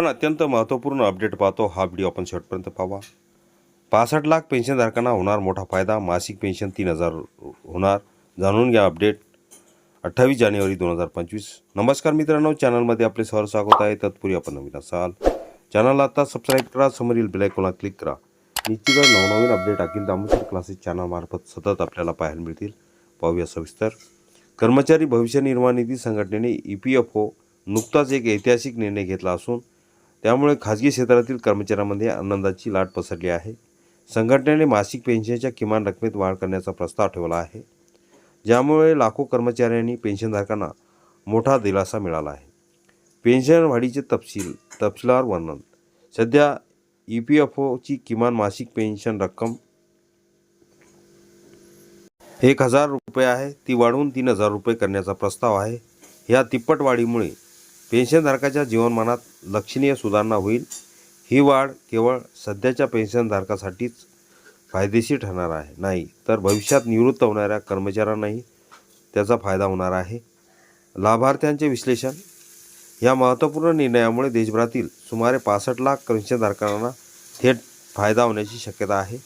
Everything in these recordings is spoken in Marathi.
पण अत्यंत महत्त्वपूर्ण अपडेट पाहतो हा व्हिडिओ आपण शेवटपर्यंत पाहावा. पासष्ट लाख पेन्शनधारकांना होणार मोठा फायदा मासिक पेन्शन तीन हजार होणार. जाणून घ्या अपडेट. अठ्ठावीस जानेवारी दोन हजार पंचवीस. नमस्कार मित्रांनो चॅनलमध्ये आपले सहर स्वागत आहे. तत्पूर्वी आपण नवीन असाल चॅनलला आता सबस्क्राईब करा समोरील बेलायकोला क्लिक करा. निश्चितच नवनवीन अपडेट अखिल दामोदर क्लासेस चॅनलमार्फत सतत आपल्याला पाहायला मिळतील. पाहूया सविस्तर. कर्मचारी भविष्य निर्वाह निधी संघटनेने ई पी एफ ओ नुकताच एक ऐतिहासिक निर्णय घेतला असून त्यामुळे खाजगी क्षेत्रातील कर्मचाऱ्यांमध्ये आनंदाची लाट पसरली आहे. संघटनेने मासिक पेन्शनच्या किमान रकमेत वाढ करण्याचा प्रस्ताव ठेवला आहे. ज्यामुळे लाखो कर्मचाऱ्यांनी पेन्शनधारकांना मोठा दिलासा मिळाला आहे. पेन्शन वाढीचे तपशील तपशीलवार वर्णन. सध्या ई पी एफ ओची किमान मासिक पेन्शन रक्कम एक हजार रुपये आहे. ती वाढवून तीन हजार रुपये करण्याचा प्रस्ताव आहे. ह्या तिप्पट वाढीमुळे पेन्शनधारकाच्या जीवनमानात लक्षणीय सुधारणा होईल. ही वाढ केवळ सध्याच्या पेन्शनधारकासाठीच फायदेशीर ठरणार आहे नाही तर भविष्यात निवृत्त होणाऱ्या कर्मचाऱ्यांनाही त्याचा फायदा होणार आहे. लाभार्थ्यांचे विश्लेषण. या महत्त्वपूर्ण निर्णयामुळे देशभरातील सुमारे पासष्ट लाख पेन्शनधारकांना थेट फायदा होण्याची शक्यता आहे.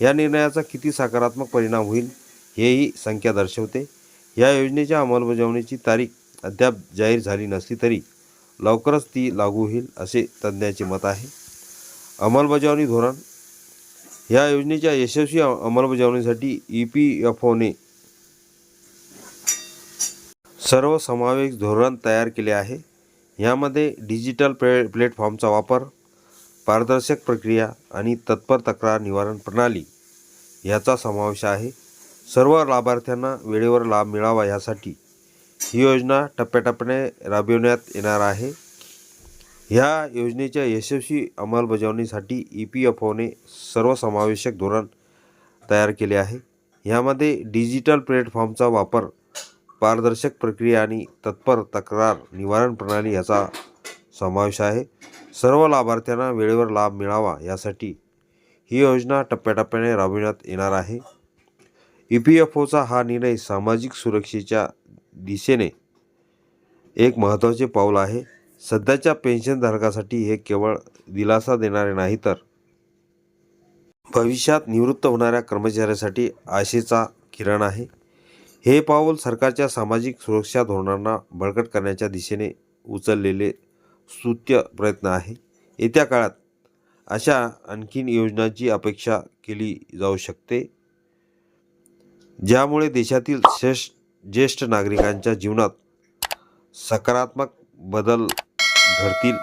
या निर्णयाचा किती सकारात्मक परिणाम होईल हेही संख्या दर्शवते. या योजनेच्या अंमलबजावणीची तारीख अद्याप जाहीर झाली नसली तरी लवकरच ती लागू होईल असे तज्ज्ञांचे मत आहे. अंमलबजावणी धोरण. या योजनेच्या यशस्वी अंमलबजावणीसाठी ई पी एफ ओने सर्व समावेश धोरण तयार केले आहे. यामध्ये डिजिटल प्ले प्लॅटफॉर्मचा वापर पारदर्शक प्रक्रिया आणि तत्पर तक्रार निवारण प्रणाली याचा समावेश आहे. सर्व लाभार्थ्यांना वेळेवर लाभ मिळावा यासाठी ही योजना टप्प्याटप्प्याने राबविण्यात येणार आहे. ह्या योजनेच्या यशस्वी अंमलबजावणीसाठी ई पी एफ ओने सर्वसमावेशक धोरण तयार केले आहे. यामध्ये डिजिटल प्लॅटफॉर्मचा वापर पारदर्शक प्रक्रिया आणि तत्पर तक्रार निवारण प्रणाली याचा समावेश आहे. सर्व लाभार्थ्यांना वेळेवर लाभ मिळावा यासाठी ही योजना टप्प्याटप्प्याने राबविण्यात येणार आहे. ई पी एफ ओचा हा निर्णय सामाजिक सुरक्षेच्या दिशेने एक महत्त्वाचे पाऊल आहे. सध्याच्या पेन्शनधारकासाठी हे केवळ दिलासा देणारे नाही तर भविष्यात निवृत्त होणाऱ्या कर्मचाऱ्यासाठी आशेचा किरण आहे. हे पाऊल सरकारच्या सामाजिक सुरक्षा धोरणांना बळकट करण्याच्या दिशेने उचललेले स्तुत्य प्रयत्न आहे. येत्या काळात अशा आणखीन योजनांची अपेक्षा केली जाऊ शकते ज्यामुळे देशातील श्रेष्ठ ज्येष्ठ नागरिकांच्या जीवनात सकारात्मक बदल घडतील.